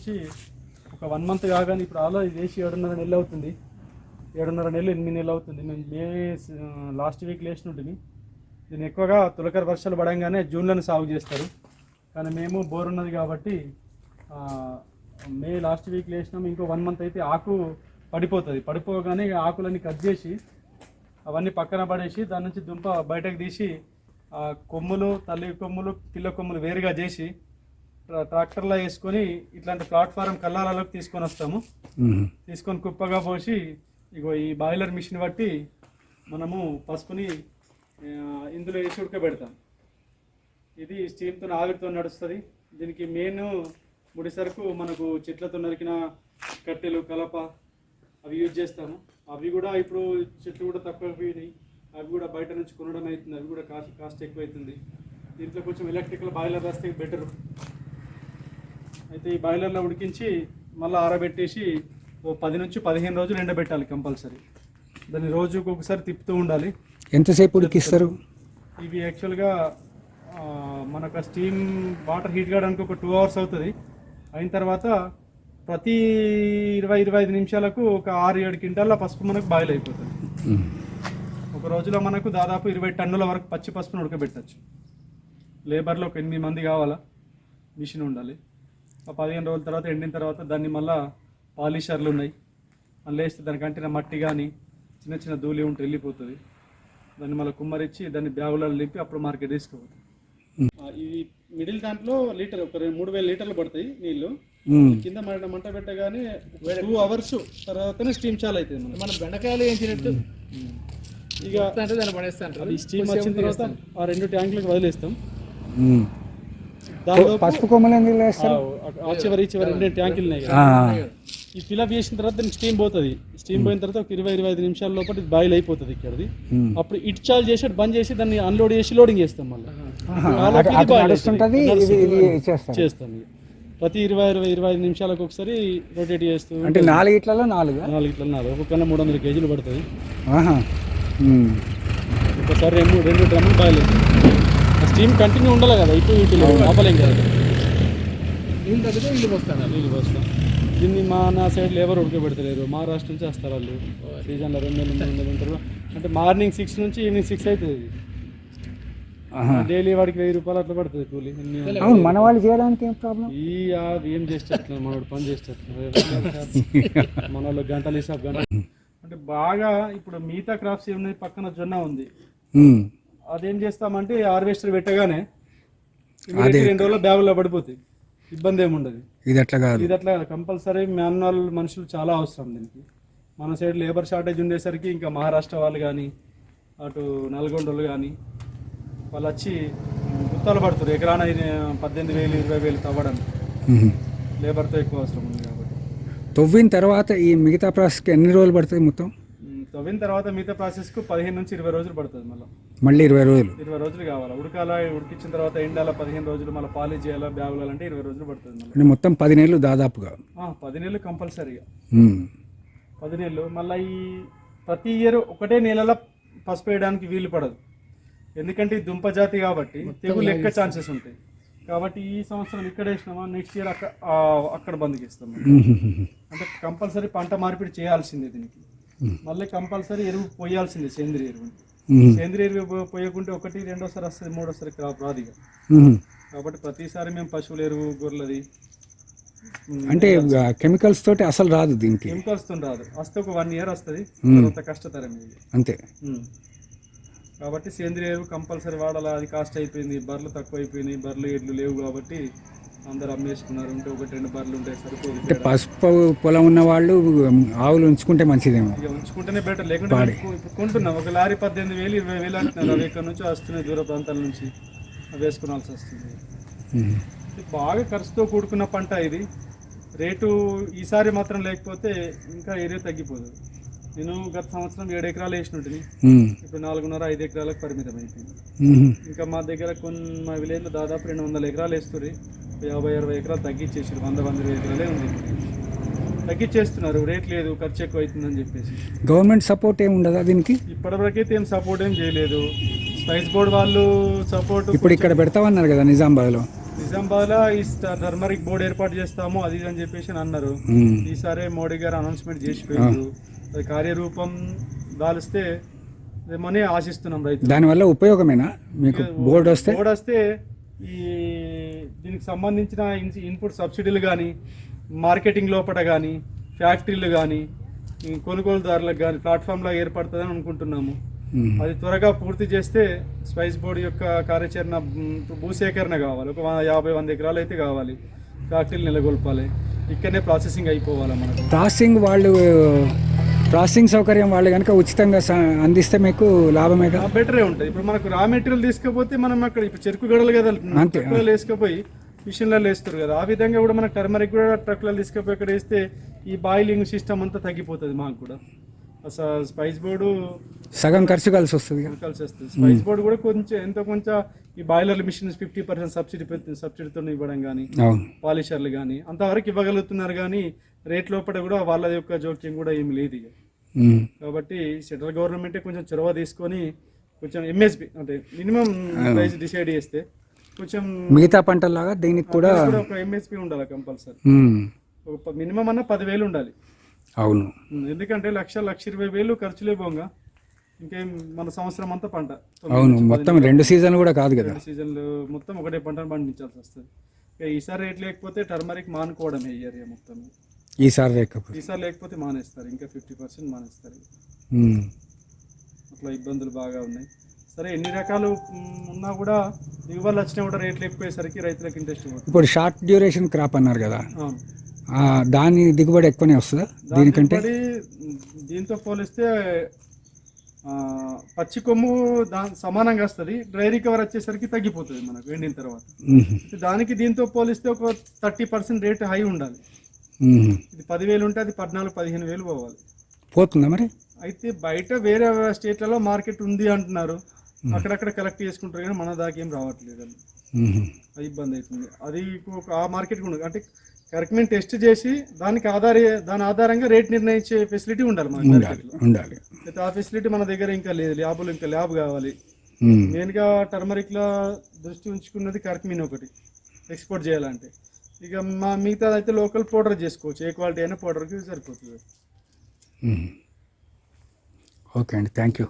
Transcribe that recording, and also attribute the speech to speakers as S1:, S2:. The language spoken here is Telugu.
S1: నుంచి ఒక వన్ మంత్ కాగానే ఇప్పుడు ఆలో ఇది వేసి ఏడున్నర నెలలు అవుతుంది. ఏడున్నర నెలలు ఎనిమిది నెలలు అవుతుంది. మేము మే లాస్ట్ వీక్ లేచినట్టుంది దీన్ని ఎక్కువగా తులకర వర్షాలు పడంగానే జూన్లోనే సాగు చేస్తారు. కానీ మేము బోర్ ఉన్నది కాబట్టి మే లాస్ట్ వీక్ లేచినాము. ఇంకో వన్ మంత్ అయితే ఆకు పడిపోతుంది. పడిపోగానే ఆకులన్నీ కట్ చేసి అవన్నీ పక్కన పడేసి దాని నుంచి దుంప బయటకు తీసి కొమ్ములు తల్లి కొమ్ములు పిల్ల కొమ్ములు వేరుగా చేసి ట్రాక్టర్లో వేసుకొని ఇట్లాంటి ప్లాట్ఫారం కల్లాలలోకి తీసుకొని వస్తాము. తీసుకొని కుప్పగా పోసి ఇగో ఈ బాయిలర్ మిషన్ బట్టి మనము పసుపుని ఇందులో వేసి ఉడకబెడతాం. ఇది స్టీమ్తో ఆవిరితో నడుస్తుంది. దీనికి మెయిన్ ముడి సరుకు మనకు చెట్లతో నరికిన కట్టెలు కలప అవి యూజ్ చేస్తాము. అవి కూడా ఇప్పుడు చెట్లు కూడా తక్కువ పోయినాయి అవి కూడా బయట నుంచి కొనడం అవుతుంది అవి కూడా కాస్ట్ కాస్ట్ ఎక్కువ అవుతుంది దీంట్లో కొంచెం ఎలక్ట్రికల్ బాయిలర్ వస్తే బెటర్. అయితే ఈ బాయిలర్లో ఉడికించి మళ్ళీ ఆరబెట్టేసి ఓ పది నుంచి పదిహేను రోజులు ఎండబెట్టాలి కంపల్సరీ. దాన్ని రోజుకు ఒకసారి తిప్పుతూ ఉండాలి.
S2: ఎంతసేపు ఉడికిస్తారు?
S1: ఇవి యాక్చువల్గా మనకు ఆ స్టీమ్ వాటర్ హీట్ కావడానికి ఒక టూ అవర్స్ అవుతుంది. అయిన తర్వాత ప్రతి ఇరవై ఇరవై ఐదు నిమిషాలకు ఒక ఆరు ఏడు క్వింటాల పసుపు మనకు బాయిల్ అయిపోతుంది. ఒక రోజులో మనకు దాదాపు ఇరవై టన్నుల వరకు పచ్చి పసుపును ఉడకబెట్టచ్చు. లేబర్లో ఒక ఎనిమిది మంది కావాలా? మిషన్ ఉండాలి. ఆ పదిహేను రోజుల తర్వాత ఎండిన తర్వాత దాన్ని మళ్ళా పాలిషర్లు ఉన్నాయి. మళ్ళీ వేస్తే దానికి అంటిన మట్టి కానీ చిన్న చిన్న ధూళి ఉంటే వెళ్ళిపోతుంది. దాన్ని మళ్ళీ కుమ్మరిచ్చి దాన్ని బ్యాగులలో నింపి అప్పుడు మార్కెట్ తీసుకోవాలి ఇది మిడిల్ దాంట్లో లీటర్ ఒక రెండు మూడు వేల లీటర్లు పడతాయి నీళ్ళు.
S2: మ్మ్.
S1: కింద మన మంట పెట్టగానే టూ అవర్స్ తర్వాతనే స్టీమ్ చాలు అవుతుంది.
S3: మన బెండకాయలు ఏంచినట్టు
S1: ఇక
S3: అంటే దాన్ని పడేస్తాను
S1: అది స్టీమ్ వచ్చిన తర్వాత ఆ రెండు ట్యాంకులకు వదిలేస్తాం.
S2: పసుపు కొమ్మలు ఎందుకు వేస్తారు
S1: ఆ చివరి చివరి రెండు ట్యాంకులు ఉన్నాయి కదా. ఈ ఫిలప్ చేసిన తర్వాత దీనికి స్టీమ్ పోతుంది. స్టీమ్ పోయిన తర్వాత ఒక ఇరవై ఇరవై ఐదు నిమిషాల లోపల ఇది బాయిల్ అయిపోతుంది ఇక్కడది. అప్పుడు ఇటు చాలు చేసి బంద్ చేసి దాన్ని అన్లోడ్ చేసి లోడింగ్ చేస్తాం మళ్ళీ. చేస్తాం. ప్రతి ఇరవై ఇరవై ఇరవై ఐదు నిమిషాలకు ఒకసారి రొటేట్ చేస్తూ
S2: అంటే నాలుగు ఇట్లలో నాలుగు?
S1: నాలుగు ఇట్లా నాలుగు. ఒక్కొక్క మూడు వందల కేజీలు పడుతుంది. ఒకసారి రెండు రెండు డ్రమ్ములు బాయిల్ అవుతుంది స్టీమ్ కంటిన్యూ ఉండాలి కదా ఇటు ఇటు లేదు ఆపలేం కదా.
S3: నీళ్ళు తగ్గితే ఇల్లు పోస్తాను
S1: నీళ్ళు పోస్తాం దీన్ని మా నా సైడ్ లేబర్ ఉడకబెడతలేరు మహారాష్ట్ర నుంచి వస్తారు వాళ్ళు. సీజన్లో రెండు నెలలు మూడు నెలలు ఉంటారు. అంటే మార్నింగ్ సిక్స్ నుంచి ఈవినింగ్ సిక్స్ అవుతుంది. డైలీ వాడికి వెయ్యి రూపాయలు అట్లా పడుతుంది కూలి.
S2: అవును మన వాళ్ళు చేయడానికి ఏం ప్రాబ్లం
S1: ఈ ఏం చేసేటట్లు మనోడు పని చేసేటట్లు మన వాళ్ళు గంటలు హిసాబ్ గంట అంటే బాగా ఇప్పుడు మిగతా క్రాప్స్ ఏమున్నాయి? పక్కన జొన్న ఉంది. అదేం చేస్తామంటే హార్వెస్టర్ పెట్టగానే రెండు రోజుల్లో బ్యాగుల్లో పడిపోతాయి. ఇబ్బంది ఏమి ఉండదు.
S2: ఇది అట్లా కాదు.
S1: ఇది అట్లా కంపల్సరీ మాన్యువల్ మనుషులు చాలా అవసరం దీనికి. మన సైడ్ లేబర్ షార్టేజ్ ఉండేసరికి ఇంకా మహారాష్ట్ర వాళ్ళు కానీ అటు నల్గొండ వాళ్ళు కానీ వాళ్ళు వచ్చి గుత్తాలు పడుతారు ఎకరాన పద్దెనిమిది వేలు ఇరవై వేలు తవ్వడానికి
S2: మ్మ్.
S1: లేబర్తో ఎక్కువ అవసరం ఉంది కాబట్టి.
S2: తవ్విన తర్వాత ఈ మిగతా ప్రాసెస్కి ఎన్ని రోజులు పడుతుంది మొత్తం?
S1: తవ్విన తర్వాత మిగతా ప్రాసెస్కు పదిహేను నుంచి ఇరవై రోజులు పడుతుంది మళ్ళీ.
S2: మళ్ళీ ఇరవై రోజులు.
S1: ఇరవై రోజులు కావాలి? ఉడకాల? ఉడికించిన తర్వాత ఎండాల పదిహేను రోజులు మళ్ళీ పాలిష్ చేయాలా? బ్యాగులు అంటే ఇరవై రోజులు పడుతుంది
S2: అంటే మొత్తం పది నెలలు దాదాపుగా.
S1: ఆ, పది నెలలు కంపల్సరీగా. పది నెలలు. మళ్ళీ ఈ ప్రతి ఇయర్ ఒకటే నెలలో పసుపు వేయడానికి వీలు పడదు. ఎందుకంటే ఇది దుంప జాతి కాబట్టి తెగులు ఎక్క ఛాన్సెస్ ఉంటాయి. కాబట్టి ఈ సంవత్సరం ఇక్కడ వేసినామా? నెక్స్ట్ ఇయర్ అక్కడ అక్కడ బంద్కి ఇస్తాం
S2: మ్మ్.
S1: అంటే కంపల్సరీ పంట మార్పిడి చేయాల్సిందే దీనికి. మళ్ళీ కంపల్సరీ ఎరువు పోయాల్సిందే సేంద్రియ ఎరువు. సేంద్రియ ఎరువు పోయకుంటే ఒకటి రెండోసారి వస్తుంది మూడోసారి క్రాప్ రాదు ఇక. కాబట్టి ప్రతిసారి మేము పశువుల ఎరువు గొర్రెలది.
S2: అంటే కెమికల్స్ తోటి అసలు రాదు దీనికి.
S1: కెమికల్స్తో రాదు. వస్తే ఒక వన్ ఇయర్ వస్తుంది. తర్వాత కష్టతరం ఇది
S2: అంతే.
S1: కాబట్టి సేంద్రియ ఎరువు కంపల్సరీ వాడాలా? అది కాస్ట్ అయిపోయింది బర్రెలు తక్కువ అయిపోయినాయి బర్రెలు ఎడ్లు లేవు కాబట్టి అందరు అమ్మేసుకున్నారు. ఉంటే ఒకటి రెండు బర్రెలు ఉంటాయి సరిపోదు.
S2: అంటే పసుపు పొలం ఉన్న వాళ్ళు ఆవులు ఉంచుకుంటే మంచిదేమో.
S1: ఇక ఉంచుకుంటేనే బెటర్ లేకుంటే ఇప్పుడు కొంటున్నాం. ఒక లారీ పద్దెనిమిది వేలు ఇరవై వేలు అంటున్నారు. అవి ఇక్కడ నుంచి వస్తున్నాయి దూర ప్రాంతాల నుంచి. అవి వేసుకోవాల్సి వస్తుంది. ఇది బాగా ఖర్చుతో కూడుకున్న పంట ఇది. రేటు ఈసారి మాత్రం లేకపోతే ఇంకా ఏరియా తగ్గిపోదు. నేను గత సంవత్సరం ఏడు ఎకరాలు వేసినట్టుని. ఇప్పుడు నాలుగున్నర ఐదు ఎకరాలకు పరిమితం అయిపోయింది. ఇంకా మా దగ్గర కొన్ని మా విలేజ్లో దాదాపు రెండు వందల ఎకరాలు వేస్తుంది యాభై అరవై ఎకరాలు తగ్గించేసారు వంద వంద ఎకరాలే ఉంది. తగ్గించేస్తున్నారు రేట్ లేదు ఖర్చు ఎక్కువ అవుతుందని చెప్పేసి.
S2: గవర్నమెంట్ సపోర్ట్ ఏమి ఉండదా దీనికి?
S1: ఇప్పటివరకైతే ఏం సపోర్ట్ ఏం చేయలేదు. స్పైస్ బోర్డ్ వాళ్ళు సపోర్ట్
S2: ఇప్పుడు ఇక్కడ పెడతామన్నారు కదా నిజామాబాద్లో
S1: నిజామాబాద్లో ఈ టర్మరిక్ బోర్డు ఏర్పాటు చేస్తాము అది ఇది అని చెప్పేసి అని అన్నారు. ఈసారి మోడీ గారు అనౌన్స్మెంట్ చేసిపోయారు అది కార్యరూపం దాలిస్తే ఏమని ఆశిస్తున్నాం రైతులు.
S2: దానివల్ల ఉపయోగమేనా? మీకు బోర్డు వస్తే?
S1: బోర్డు వస్తే ఈ దీనికి సంబంధించిన ఇన్- ఇన్పుట్ సబ్సిడీలు కానీ మార్కెటింగ్ లోపల కానీ ఫ్యాక్టరీలు కానీ కొనుగోలుదారులకు కానీ ప్లాట్ఫామ్లో ఏర్పడుతుందని అనుకుంటున్నాము. అది త్వరగా పూర్తి చేస్తే స్పైస్ బోర్డు యొక్క కార్యాచరణ భూసేకరణ కావాలి. ఒక యాభై వంద ఎకరాలు అయితే కావాలి. ఫ్యాక్టరీలు నెలకొల్పాలి. ఇక్కడనే ప్రాసెసింగ్ అయిపోవాలి మనకు.
S2: ప్రాసెసింగ్ వాళ్ళు ప్రాసెసింగ్ సౌకర్యం వాళ్ళు కనుక ఉచితంగా అందిస్తే మీకు లాభమే కదా
S1: బెటరే ఉంటుంది. ఇప్పుడు మనకు రా మెటీరియల్ తీసుకపోతే మనం అక్కడ ఇప్పుడు చెరుకు గడలు కదా
S2: అంతే.
S1: వేసుకపోయి మిషన్లలో వేస్తారు కదా. ఆ విధంగా కూడా మన టర్మరిక్ కూడా ట్రక్లలో తీసుకపోయి అక్కడ వేస్తే ఈ బాయిలింగ్ సిస్టమ్ అంతా తగ్గిపోతుంది మాకు కూడా. అసలు స్పైస్ బోర్డు
S2: సగం ఖర్చు కలిసి వస్తుంది
S1: కలిసి వస్తుంది. స్పైస్ బోర్డు కూడా కొంచెం ఎంతో కొంచెం ఈ boiler machine fifty percent subsidy సబ్సిడీతో ఇవ్వడం కానీ పాలిషర్లు కానీ అంతవరకు ఇవ్వగలుగుతున్నారు కానీ రేట్ లోపల కూడా వాళ్ళ యొక్క జోక్యం కూడా ఏమి లేదు ఇక. కాబట్టి సెంట్రల్ గవర్నమెంటే కొంచెం చొరవ తీసుకొని కొంచెం ఎంఎస్పి అంటే మినిమం ప్రైస్ డిసైడ్ చేస్తే కొంచెం
S2: మిగతా పంటల్లాగా దీనికి కూడా
S1: ఒక ఎంఎస్పి ఉండాలి కంపల్సరీ. ఒక మినిమం అన్న పదివేలు ఉండాలి.
S2: అవును.
S1: ఎందుకంటే లక్ష లక్ష ఇరవై వేలు ఖర్చులే పోగా ఇంకేం మన సంవత్సరం అంతా పంట.
S2: అవును. మొత్తం రెండు సీజన్లు కూడా కాదు కదా.
S1: రెండు సీజన్లు మొత్తం ఒకటే పంటను పండించాల్సి వస్తుంది. ఈసారి రేట్ లేకపోతే టర్మరిక్ మానుకోవడమే ఈ ఏరియా మొత్తం.
S2: ఈసారి లేకపోతే.
S1: ఈసారి లేకపోతే మానేస్తారు. ఇంకా ఫిఫ్టీ పర్సెంట్ మానేస్తారు. అట్లా ఇబ్బందులు బాగా ఉన్నాయి. సరే ఎన్ని రకాలు ఉన్నా కూడా దిగుబడులు వచ్చినా కూడా రేట్లు ఎక్కువయ్యేసరికి రైతులకు ఇంట్రెస్ట్
S2: ఇప్పుడు షార్ట్ డ్యూరేషన్ క్రాప్ అన్నారు కదా దాని దిగుబడి ఎక్కువనే వస్తుందా దీనికంటే?
S1: దాని దీంతో పోలిస్తే పచ్చి కొమ్ము దా సమానంగా వస్తుంది. డ్రై రికవర్ వచ్చేసరికి తగ్గిపోతుంది మనకు ఎండిన తర్వాత. దానికి దీంతో పోలిస్తే ఒక థర్టీ పర్సెంట్ రేట్ హై ఉండాలి. ఇది పదివేలు ఉంటే అది పద్నాలుగు పదిహేను వేలు పోవాలి.
S2: పోతుందా మరి?
S1: అయితే బయట వేరే స్టేట్లలో మార్కెట్ ఉంది అంటున్నారు. అక్కడక్కడ కలెక్ట్ చేసుకుంటారు కానీ మన దాకా ఏం రావట్లేదు అది. అది ఇబ్బంది అవుతుంది. అది ఒక ఆ మార్కెట్ ఉండదు అంటే కరెక్ట్మెంట్ టెస్ట్ చేసి దానికి ఆధార దాని ఆధారంగా రేట్ నిర్ణయించే ఫెసిలిటీ ఉండాలి మన
S2: ఉండాలి
S1: మార్కెట్లో
S2: ఉండాలి.
S1: అయితే ఆ ఫెసిలిటీ మన దగ్గర ఇంకా లేదు. ల్యాబులు ఇంకా ల్యాబ్ కావాలి. మెయిన్గా టర్మరిక్లో దృష్టి ఉంచుకున్నది కర్క్మిన్ ఒకటి. ఎక్స్పోర్ట్ చేయాలంటే. ఇక మా మిగతా అయితే లోకల్ పౌడర్ చేసుకోవచ్చు. ఏ క్వాలిటీ అయినా పౌడర్కి సరిపోతుంది.
S2: ఓకే అండి. Thank you.